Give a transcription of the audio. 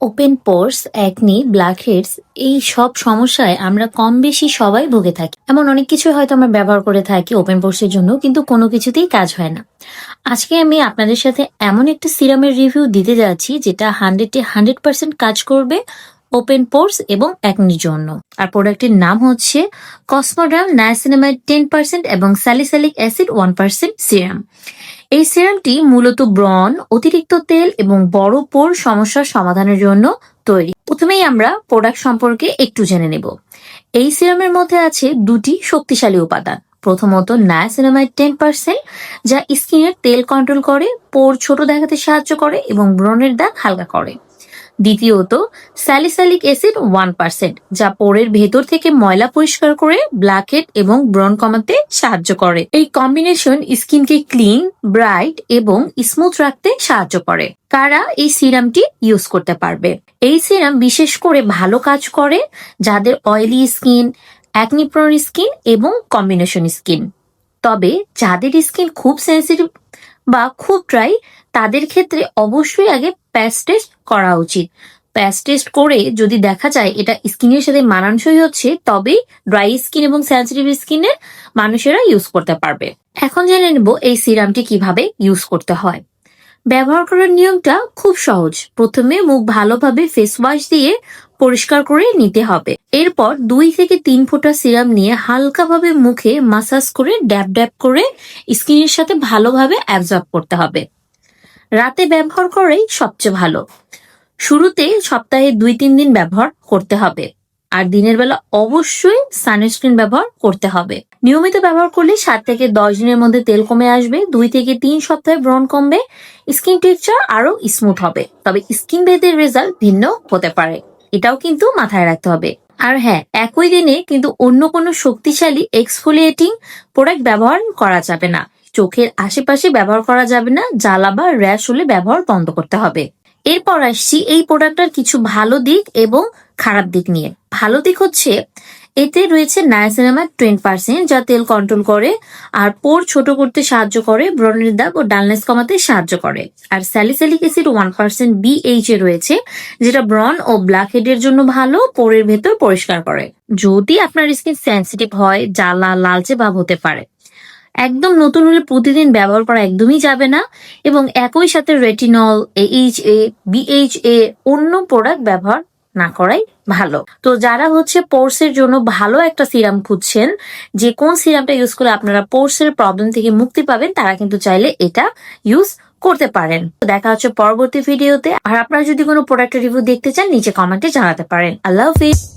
Open pores acne blackheads এই সব সমস্যায় আমরা কম বেশি সবাই ভুগে থাকি। এমন অনেক কিছু হয়তো আমরা ব্যবহার করে থাকি ওপেন পোর্সের জন্য, কিন্তু কোনো কিছুতেই কাজ হয় না। আজকে আমি আপনাদের সাথে এমন একটা সিরামের রিভিউ দিতে যাচ্ছি, যেটা হান্ড্রেড টি হান্ড্রেড পার্সেন্ট কাজ করবে ওপেন পোর্স এবং একনির জন্য আর প্রোডাক্টের নাম হচ্ছে কসমোড্রাম নায়াসিনামাইড টেন পার্সেন্ট এবং salicylic acid one percent serum এই সিরামটি মূলত ব্রণ, অতিরিক্ত তেল এবং বড় পোর সমস্যার সমাধানের জন্য তৈরি। প্রথমেই আমরা প্রোডাক্ট সম্পর্কে একটু জেনে নেব। এই সিরামের মধ্যে আছে দুটি শক্তিশালী উপাদান। প্রথমত নায়াসিনামাইড টেন পার্সেন্ট যা স্কিনের তেল কন্ট্রোল করে, পোর ছোট দেখাতে সাহায্য করে এবং ব্রণের দাগ হালকা করে। দ্বিতীয়ত স্যালিসালিক অ্যাসিড ওয়ান পার্সেন্ট যা পোরের ভেতর থেকে ময়লা পরিষ্কার করে ব্ল্যাকহেড এবং ব্রণ কমাতে সাহায্য করে। এই কম্বিনেশন স্কিনকে ক্লিন ব্রাইট এবং স্মুথ রাখতে সাহায্য করে। কারা এই সিরামটি ইউজ করতে পারবে? এই সিরাম বিশেষ করে ভালো কাজ করে যাদের oily skin acne prone skin এবং কম্বিনেশন স্কিন তবে যাদের স্কিন খুব সেন্সিটিভ বা খুব ড্রাই তাদের ক্ষেত্রে অবশ্যই আগে প্যাচ টেস্ট করা উচিত। প্যাচ টেস্ট করে যদি দেখা যায় এটা স্কিনের সাথে মানানসই হচ্ছে, তবেই ড্রাই স্কিন এবং সেন্সিটিভ স্কিনের মানুষেরা ইউজ করতে পারবে। এখন জেনে নেব এই সিরামটি কীভাবে ইউজ করতে হয়। ব্যবহার করার নিয়মটা খুব সহজ। প্রথমে মুখ ভালোভাবে ফেস ওয়াশ দিয়ে পরিষ্কার করে নিতে হবে। এরপর দুই থেকে তিন ফোঁটা সিরাম নিয়ে হালকাভাবে মুখে মাসাজ করে ড্যাব ড্যাব করে স্কিনের সাথে ভালোভাবে অ্যাবজর্ব করতে হবে। রাতে ব্যবহার করেই সবচেয়ে ভালো। শুরুতে সপ্তাহে দুই তিন দিন ব্যবহার করতে হবে। আর দিনের বেলা অবশ্যই সানস্ক্রিন ব্যবহার করতে হবে। নিয়মিত ব্যবহার করলে সাত থেকে দশ দিনের মধ্যে তেল কমে আসবে, দুই থেকে তিন সপ্তাহে ব্রণ কমবে, স্কিন টেক্সচার আরও স্মুথ হবে। তবে স্কিন ভেদের রেজাল্ট ভিন্ন হতে পারে। এটাও কিন্তু মাথায় রাখতে হবে। আর হ্যাঁ একই দিনে কিন্তু অন্য কোনো শক্তিশালী এক্সফোলিয়েটিং প্রোডাক্ট ব্যবহার করা যাবে না। চোখের আশেপাশে ব্যবহার করা যাবে না, জ্বালা বা র্যাশ হলে ব্যবহার বন্ধ করতে হবে। এরপর আসছি এই প্রোডাক্টটার কিছু ভালো দিক এবং খারাপ দিক নিয়ে। ভালো দিক হচ্ছে, এতে রয়েছে নায়াসিনামাইড টোয়েন্টি পার্সেন্ট যা তেল কন্ট্রোল করে আর পোর ছোট করতে সাহায্য করে, ব্রণের দাগ ও ডালনেস কমাতে সাহায্য করে। আর salicylic acid one percent B H A রয়েছে, যেটা ব্রণ ও ব্ল্যাক হেডের জন্য ভালো, পোরের ভেতর পরিষ্কার করে। যদি আপনার স্কিন সেন্সিটিভ হয়, জ্বালা, লালচে ভাব হতে পারে। একদম নতুন হলে প্রতিদিন ব্যবহার করা একদমই যাবে না এবং একই সাথে retinol H A B H A অন্য প্রোডাক্ট ব্যবহার না করাই ভালো। তো যারা হচ্ছে পোর্সের জন্য ভালো একটা সিরাম খুঁজছেন, যে কোন সিরামটা ইউজ করে আপনারা পোর্সের প্রবলেম থেকে মুক্তি পাবেন, তারা কিন্তু চাইলে এটা ইউজ করতে পারেন। তো দেখা হচ্ছে পরবর্তী ভিডিওতে আর আপনারা যদি কোনো প্রোডাক্টের রিভিউ দেখতে চান, নিচে কমেন্টে জানাতে পারেন। আল্লাহ হাফিজ।